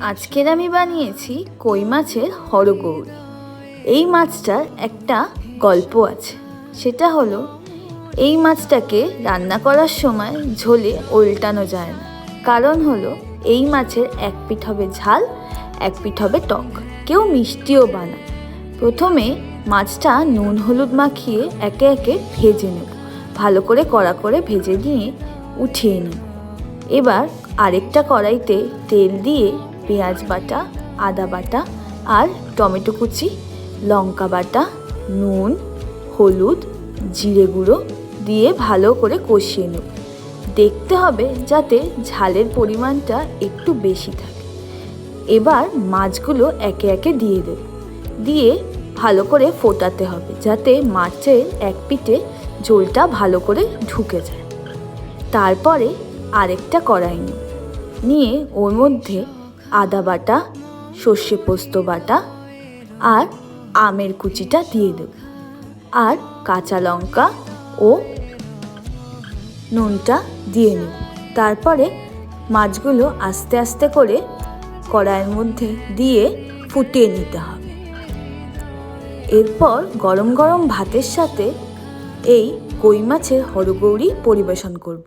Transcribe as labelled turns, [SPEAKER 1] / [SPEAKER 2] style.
[SPEAKER 1] আজকের আমি বানিয়েছি কই মাছের হরগৌরি এই মাছটার একটা গল্প আছে। সেটা হলো, এই মাছটাকে রান্না করার সময় ঝোলে উল্টানো যায় না। কারণ হলো, এই মাছের এক পিঠ হবে ঝাল, এক পিঠ হবে টক। কেউ মিষ্টিও বানায়। প্রথমে মাছটা নুন হলুদ মাখিয়ে একে একে ভেজে নেব। ভালো করে কড়া করে ভেজে নিয়ে উঠিয়ে নেব। এবার আরেকটা কড়াইতে তেল দিয়ে পেঁয়াজ বাটা, আদা বাটা আর টমেটো কুচি, লঙ্কা বাটা, নুন, হলুদ, জিরে গুঁড়ো দিয়ে ভালো করে কষিয়ে নেব দেখতে হবে যাতে ঝালের পরিমাণটা একটু বেশি থাকে। এবার মাছগুলো একে একে দিয়ে দেব। দিয়ে ভালো করে ফোটাতে হবে যাতে মাছের এক পিঠে ঝোলটা ভালো করে ঢুকে যায়। তারপরে আরেকটা কড়াই নিয়ে ওর মধ্যে আদা বাটা, সর্ষে পোস্ত বাটা আর আমের কুচিটা দিয়ে দেব। আর কাঁচা লঙ্কা ও নুনটা দিয়ে নেব। তারপরে মাছগুলো আস্তে আস্তে করে কড়াইয়ের মধ্যে দিয়ে ফুটিয়ে নিতে হবে। এরপর গরম গরম ভাতের সাথে এই কই মাছের হরগৌরি পরিবেশন করব।